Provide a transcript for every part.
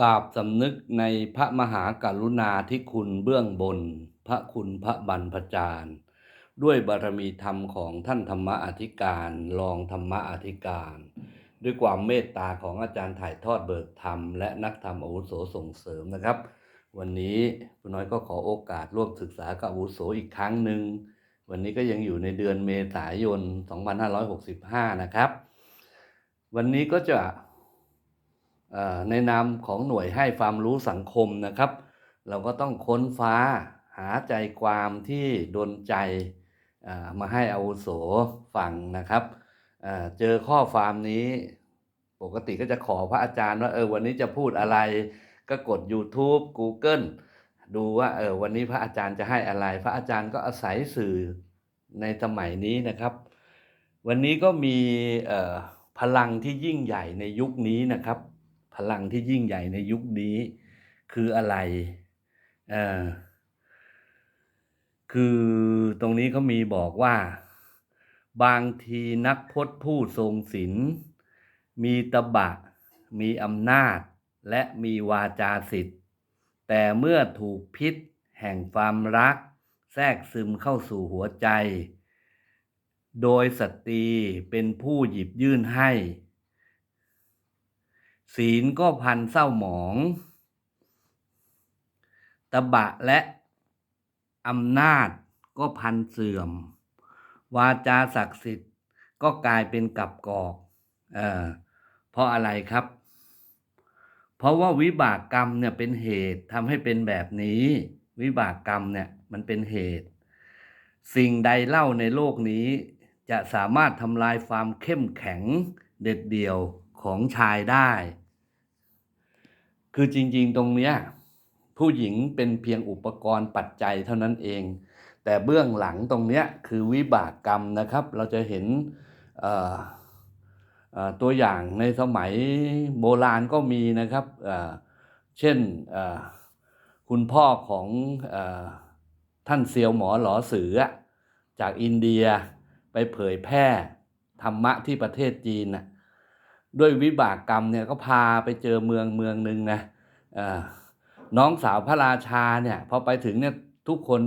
กราบสำนึกในพระมหากรุณาธิคุณเบื้องบน พระคุณพระบรรพจารย์ ด้วยบารมีธรรมของท่านธรรมอธิการรองธรรมอธิการ ด้วยความเมตตาของอาจารย์ถ่ายทอดเบิกธรรม และนักธรรมอาวุโสส่งเสริมนะครับ วันนี้คุณน้อยก็ขอโอกาสร่วมศึกษากับอาวุโสอีกครั้งหนึ่งวันนี้ก็ยังอยู่ในเดือนเมษายน 2565 นะครับ วันนี้ก็จะ ในนามของหน่วยให้ความรู้สังคมนะครับ เราก็ต้องค้นฟ้าหาใจความที่ดนใจมาให้อาวุโสฟังนะครับเจอข้อความนี้ ปกติก็จะขอพระอาจารย์ว่าเออวันนี้จะพูดอะไร ก็กด YouTube Google ดูว่าเออวันนี้พระอาจารย์จะให้อะไร พระอาจารย์ก็อาศัยสื่อในสมัยนี้นะครับ วันนี้ก็มีพลังที่ยิ่งใหญ่ในยุคนี้นะครับ พลังที่ยิ่งใหญ่ในยุคนี้ คืออะไรอ่อคือตรงนี้เขามีบอกว่า บางทีนักพจน์ผู้ทรงศีลมีตบะ มีอำนาจ และมีวาจาสิทธิ์ แต่เมื่อถูกพิษแห่งความรัก แทรกซึมเข้าสู่หัวใจ โดยสตรีเป็นผู้หยิบยื่นให้ ศีลก็พันเศร้าหมอง ตบะและอำนาจก็พันเสื่อม วาจาศักดิ์สิทธิ์ก็กลายเป็นกับกอกเออเพราะอะไรครับ เพราะว่าวิบากกรรมเนี่ยเป็นเหตุทำให้เป็นแบบนี้ วิบากกรรมเนี่ยมันเป็นเหตุ สิ่งใดเล่าในโลกนี้ จะสามารถทำลายความเข้มแข็งเด็ดเดี่ยว ของชายได้ คือจริง ๆ ตรงเนี้ยผู้หญิงเป็นเพียงอุปกรณ์ปัจจัยเท่านั้นเอง แต่เบื้องหลังตรงเนี้ยคือวิบากกรรมนะครับ เราจะเห็นตัวอย่างในสมัยโบราณก็มีนะครับ เช่นคุณพ่อของอท่านเซียวหมอหลอเสือ จากอินเดียไปเผยแพร่ธรรมะที่ประเทศจีนน่ะ ด้วยวิบากกรรมเนี่ยก็พาไปเจอเมืองเมืองหนึ่งนะน้องสาวพระราชาเนี่ยพอไปถึงเนี่ยทุกคน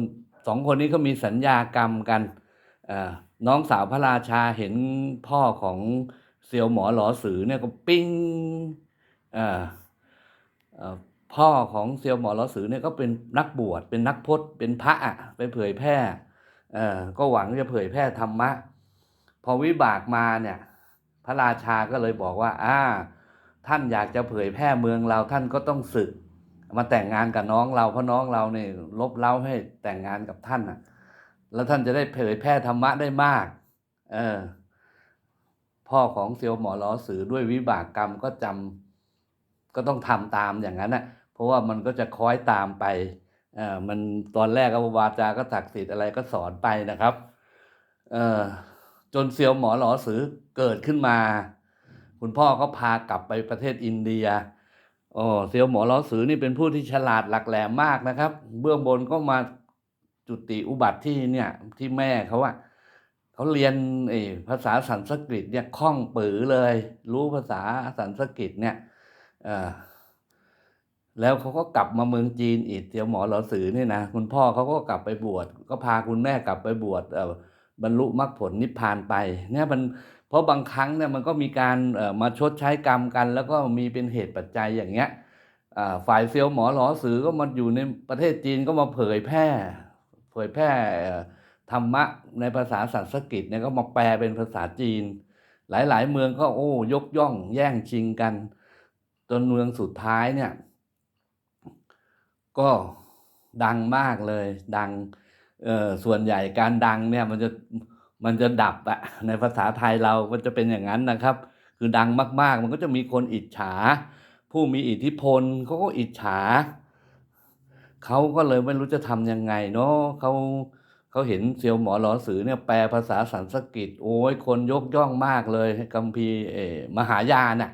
สองคนนี้ก็มีสัญญากรรมกันน้องสาวพระราชาเห็นพ่อของเซียวหมอหลอสือเนี่ยก็ปิ้งพ่อของเซียวหมอหลอสือเนี่ยก็เป็นนักบวชเป็นนักพจน์เป็นพระอะไปเผยแพร่ก็หวังจะเผยแพร่ธรรมะ พอวิบากมาเนี่ย พระราชาก็เลยบอกว่าอ่าท่านอยากจะเผยแพร่เมืองเราท่านก็ต้องศึก มาแต่งงานกับน้องเราเพราะน้องเราเนี่ยลบเล้าให้แต่งงานกับท่านอะ แล้วท่านจะได้เผยแพร่ธรรมะได้มาก เออ พ่อของเซียวหมอล้อสือด้วยวิบากกรรมก็จำก็ต้องทำตามอย่างนั้นน่ะ เพราะว่ามันก็จะคล้อยตามไปเออมันตอนแรกก็วาจาก็ศักดิ์สิทธิ์อะไรก็สอนไปนะครับ เออจนเซียวหมอหลอสือเกิดขึ้นมา คุณพ่อก็พากลับไปประเทศอินเดียโอ้เซียวหมอล้อสือนี่เป็นผู้ที่ฉลาดหลักแหลมมากนะครับ เบื้องบนก็มาจุติอุบัติที่เนี่ยที่แม่เขาอะเขาเรียนเออภาษาสันสกฤตเนี่ยคล่องปือเลย รู้ภาษาสันสกฤตเนี่ยแล้วเขาก็กลับมาเมืองจีนอีกเซียวหมอหลอสือนี่นะคุณพ่อเขาก็กลับไปบวชก็พาคุณแม่กลับไปบวช บรรลุมรรคผลนิพพานไปเนี่ยมันเพราะบางครั้งเนี่ยมันก็มีการมาชดใช้กรรมกัน แล้วก็มีเป็นเหตุปัจจัยอย่างเงี้ยฝ่ายเซียวหมอหลอสือก็มาอยู่ในประเทศจีนก็มาเผยแพร่ เผยแพร่ธรรมะในภาษาสันสกฤตเนี่ยก็มาแปลเป็นภาษาจีน หลายๆ เมืองก็โอ้ยกย่องแย่งชิงกัน จนเมืองสุดท้ายเนี่ย ก็ดังมากเลย ดัง เออส่วนใหญ่การดังเนี่ยมันจะมันจะดับอะในภาษาไทยเราก็จะเป็นอย่างนั้นนะครับ คือดังมาก ๆ มันก็จะมีคนอิจฉา ผู้มีอิทธิพลเขาก็อิจฉาเขาก็เลยไม่รู้จะทำยังไงเนาะเขาเขาเห็นเซียวหมอหลอสือเนี่ยแปลภาษาสันสกฤตโอ้ยคนยกย่องมากเลยกัมพีร์เอมหายานน่ะ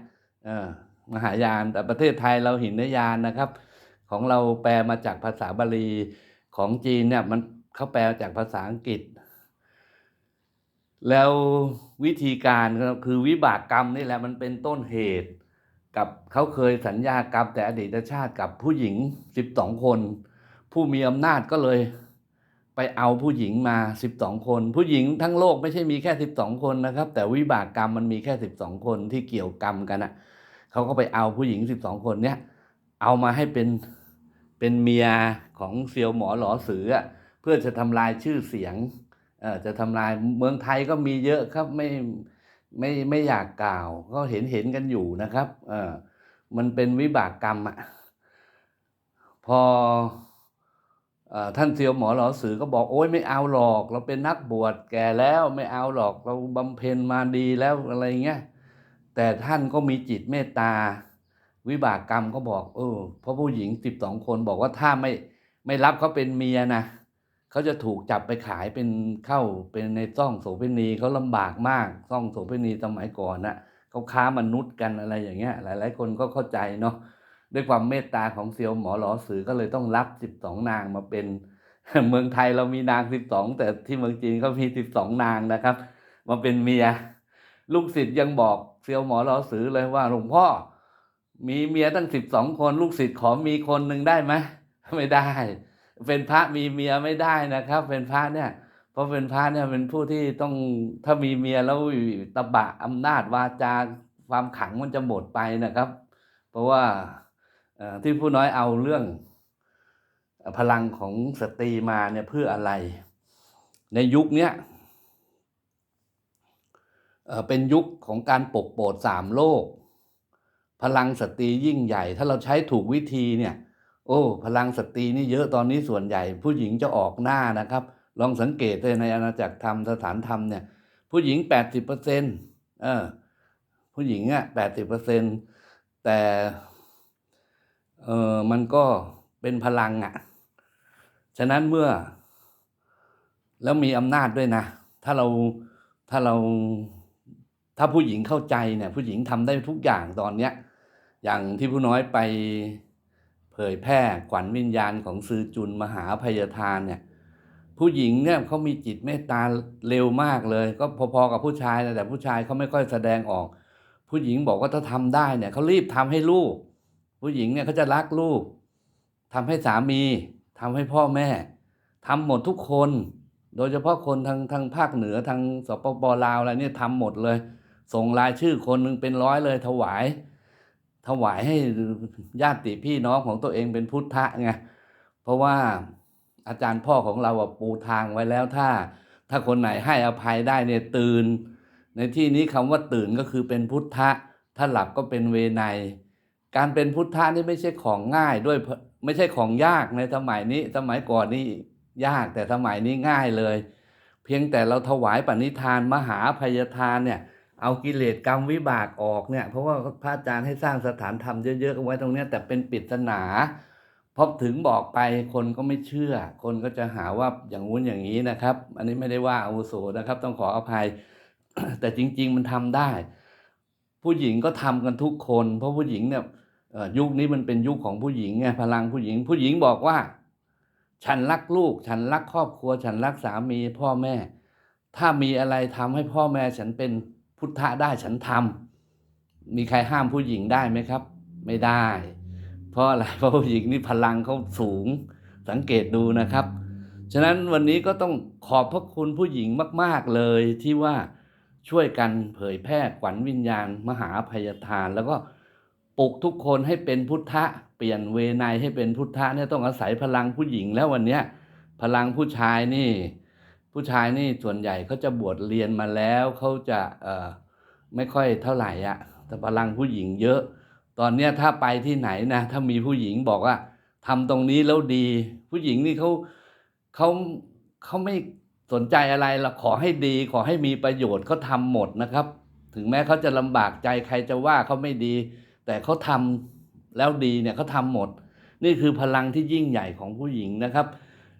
มหายานแต่ประเทศไทยเราหินยานนะครับ ของเราแปลมาจากภาษาบาลีของจีนเนี่ยมัน เขาแปลจากภาษาอังกฤษ แล้ววิธีการก็คือวิบากกรรมนี่แหละมันเป็นต้นเหตุ กับเขาเคยสัญญากรรมแต่อดีตชาติกับผู้หญิงสิบสองคน ผู้มีอำนาจก็เลยไปเอาผู้หญิงมาสิบสองคน ผู้หญิงทั้งโลกไม่ใช่มีแค่สิบสองคนนะครับ แต่วิบากกรรมมันมีแค่สิบสองคนที่เกี่ยวกรรมกันอะเขาก็ไปเอาผู้หญิงสิบสองคนเนี้ยเอามาให้เป็นเป็นเมียของเซียวหมอหลอสืออะเพื่อจะทำลายชื่อเสียงเอ่อจะทำลายเมืองไทยก็มีเยอะครับไม่ไม่ไม่อยากกล่าว ก็เห็นเห็นกันอยู่นะครับเออมันเป็นวิบากกรรมอะพอเอ่อท่านเซียวหมอหลอสือก็บอกโอ้ยไม่เอาหรอก เราเป็นนักบวชแก่แล้วไม่เอาหรอกเราบำเพ็ญมาดีแล้วอะไรเงี้ยแต่ท่านก็มีจิตเมตตา วิบากกรรมก็บอกเออเพราะผู้หญิงสิบสองคนบอกว่าถ้าไม่ไม่รับเขาเป็นเมียนะ เขาจะถูกจับไปขายเป็นเข้าเป็นในซ่องโสเภณีเขาลำบากมากซ่องโสเภณีสมัยก่อนน่ะเขาค้ามนุษย์กันอะไรอย่างเงี้ย หลาย ๆ คนก็เข้าใจเนาะด้วยความเมตตาของเซียวหมอหลอสือก็เลยต้องรับสิบสองนางมาเป็น เมืองไทยเรามีนางสิบสองแต่ที่เมืองจีนเขามีสิบสองนางนะครับ มาเป็นเมีย ลูกศิษย์ยังบอกเซียวหมอหลอสือเลยว่าหลวงพ่อ มีเมียตั้งสิบสองคน ลูกศิษย์ขอมีคนหนึ่งได้ไหมไม่ได้ เป็นพระมีเมียไม่ได้นะครับ เป็นพระเนี่ย เพราะเป็นพระเนี่ยเป็นผู้ที่ต้องถ้ามีเมียแล้วตบะอำนาจวาจาความขังมันจะหมดไปนะครับ เพราะว่าที่ผู้น้อยเอาเรื่องพลังของสตรีมาเนี่ยเพื่ออะไร ในยุคเนี้ยเอ่อเป็นยุคของการปกโปรดสามโลก พลังสตรียิ่งใหญ่ ถ้าเราใช้ถูกวิธีเนี่ย โอ้ พลังสตรีนี่เยอะตอนนี้ส่วนใหญ่ ผู้หญิงจะออกหน้านะครับ ลองสังเกตเลยในอาณาจักรธรรมสถานธรรมเนี่ย ผู้หญิงแปดสิบเปอร์เซ็นต์เออผู้หญิงอะแปดสิบเปอร์เซ็นแต่เออมันก็เป็นพลังอะ ฉะนั้นเมื่อ แล้วมีอำนาจด้วยนะ ถ้าเราถ้าเราถ้าผู้หญิงเข้าใจเนี่ย ผู้หญิงทำได้ทุกอย่างตอนเนี้ย อย่างที่ผู้น้อยไป เผยแพร่ขวัญวิญญาณของซือจุนมหาพยทานเนี่ยผู้หญิงเนี่ยเขามีจิตเมตตาเร็วมากเลย ก็พอๆกับผู้ชายนะแต่ผู้ชายเขาไม่ค่อยแสดงออก ผู้หญิงบอกว่าถ้าทำได้เนี่ยเขารีบทำให้ลูก ผู้หญิงเนี่ยเขาจะรักลูกทำให้สามีทำให้พ่อแม่ทำหมดทุกคน โดยเฉพาะคนทางทางภาคเหนือทางสปปลาวอะไรเนี่ยทำหมดเลย ส่งรายชื่อคนหนึ่งเป็นร้อยเลยถวาย ถวายให้ญาติพี่น้องของตัวเองเป็นพุทธะไงเพราะว่าอาจารย์พ่อของเราปูทางไว้แล้วถ้า ถ้าคนไหนให้อภัยได้เนี่ยตื่น ในที่นี้คำว่าตื่นก็คือเป็นพุทธะ ถ้าหลับก็เป็นเวไนยการเป็นพุทธะนี่ไม่ใช่ของง่ายด้วยไม่ใช่ของยากในสมัยนี้ สมัยก่อนนี่ยากแต่สมัยนี้ง่ายเลย เพียงแต่เราถวายปณิธานมหาพยทานเนี่ย เอากิเลสกรรมวิบากออกเนี่ย เพราะว่าพระอาจารย์ให้สร้างสถานธรรมเยอะๆเอาไว้ตรงเนี้ยแต่เป็นปริศนาพอถึงบอกไปคนก็ไม่เชื่อ คนก็จะหาว่าอย่างงู้นอย่างนี้นะครับ อันนี้ไม่ได้ว่าอาวุโสนะครับ ต้องขออภัย แต่จริง ๆ มันทำได้ ผู้หญิงก็ทำกันทุกคน เพราะผู้หญิงเนี่ยยุคนี้มันเป็นยุคของผู้หญิงไงพลังผู้หญิง ผู้หญิงบอกว่า ฉันรักลูก ฉันรักครอบครัว ฉันรักสามีพ่อแม่ ถ้ามีอะไรทำให้พ่อแม่ฉันเป็น พุทธะได้ฉันทำมีใครห้ามผู้หญิงได้ไหมครับ ไม่ได้ เพราะอะไรเพราะผู้หญิงนี่พลังเขาสูงสังเกตดูนะครับ ฉะนั้นวันนี้ก็ต้องขอบพระคุณผู้หญิงมาก ๆเลยที่ว่าช่วยกันเผยแพร่ขวัญวิญญาณ มหาภัยทาน แล้วก็ปลุกทุกคนให้เป็นพุทธะ เปลี่ยนเวไนให้เป็นพุทธะเนี่ยต้องอาศัยพลังผู้หญิงแล้ววันเนี้ยพลังผู้ชายนี่ ผู้ชายนี่ส่วนใหญ่เขาจะบวชเรียนมาแล้วเขาจะเอ่อไม่ค่อยเท่าไหร่อะแต่พลังผู้หญิงเยอะ ตอนเนี้ยถ้าไปที่ไหนนะถ้ามีผู้หญิงบอกว่าทำตรงนี้แล้วดี ผู้หญิงนี่เขาเขาเขาไม่สนใจอะไรหรอกขอให้ดี ขอให้มีประโยชน์เขาทำหมดนะครับ ถึงแม้เขาจะลำบากใจใครจะว่าเขาไม่ดี แต่เขาทำแล้วดีเนี่ยเขาทำหมด นี่คือพลังที่ยิ่งใหญ่ของผู้หญิงนะครับ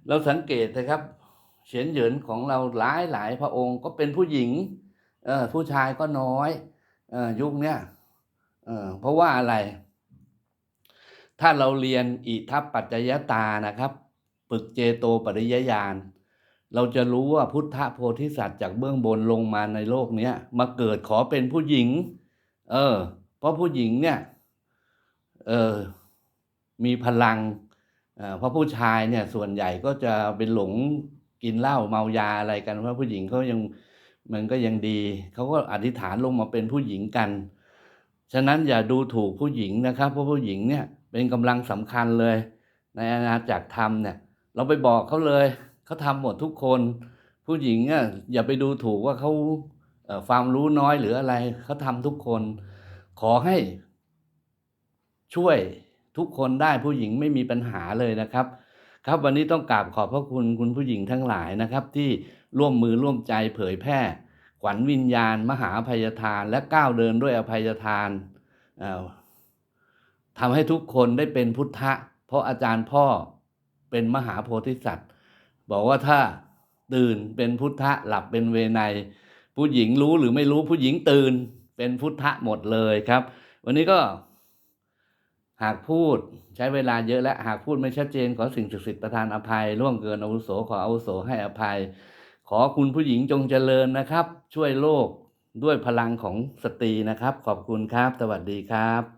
เราสังเกตนะครับ เฉียนเหยินของเราหลายหลายพระองค์ก็เป็นผู้หญิงเออผู้ชายก็น้อยเออยุคเนี้ยเออเพราะว่าอะไร ถ้าเราเรียนอิทัปปัจจยตานะครับปึกเจโตปริยญาณเราจะรู้ว่าพุทธโพธิสัตว์จากเบื้องบนลงมาในโลกเนี้ยมาเกิดขอเป็นผู้หญิง เออ เพราะผู้หญิงเนี่ย เออมีพลังเออเพราะผู้ชายเนี่ยส่วนใหญ่ก็จะเป็นหลง กินเหล้าเมายาอะไรกันเพราะผู้หญิงเขายังมันก็ยังดี เขาก็อธิษฐานลงมาเป็นผู้หญิงกัน ฉะนั้นอย่าดูถูกผู้หญิงนะครับเพราะผู้หญิงเนี่ยเป็นกำลังสำคัญเลย ในอาณาจักรธรรมเนี่ย เราไปบอกเขาเลยเขาทำหมดทุกคน ผู้หญิงอะอย่าไปดูถูกว่าเขาความรู้น้อยหรืออะไรเขาทำทุกคน ขอให้ช่วยทุกคนได้ผู้หญิงไม่มีปัญหาเลยนะครับ ครับวันนี้ต้องกราบขอบพระคุณคุณผู้หญิงทั้งหลายนะครับ ที่ร่วมมือร่วมใจเผยแพร่ขวัญวิญญาณ มหาอภัยทานและก้าวเดินด้วยอภัยทานทำให้ทุกคนได้เป็นพุทธะ เพราะอาจารย์พ่อเป็นมหาโพธิสัตว์ บอกว่าถ้าตื่นเป็นพุทธะหลับเป็นเวไนผู้หญิงรู้หรือไม่รู้ผู้หญิงตื่นเป็นพุทธะหมดเลยครับ วันนี้ก็ หากพูดใช้เวลาเยอะและหากพูดไม่ชัดเจนขอสิ่งศักดิ์สิทธิ์ประทานอภัยล่วงเกินอาวุโสขออาวุโสให้อภัย ขอคุณผู้หญิงจงเจริญนะครับ ช่วยโลกด้วยพลังของสตรีนะครับ ขอบคุณครับ สวัสดีครับ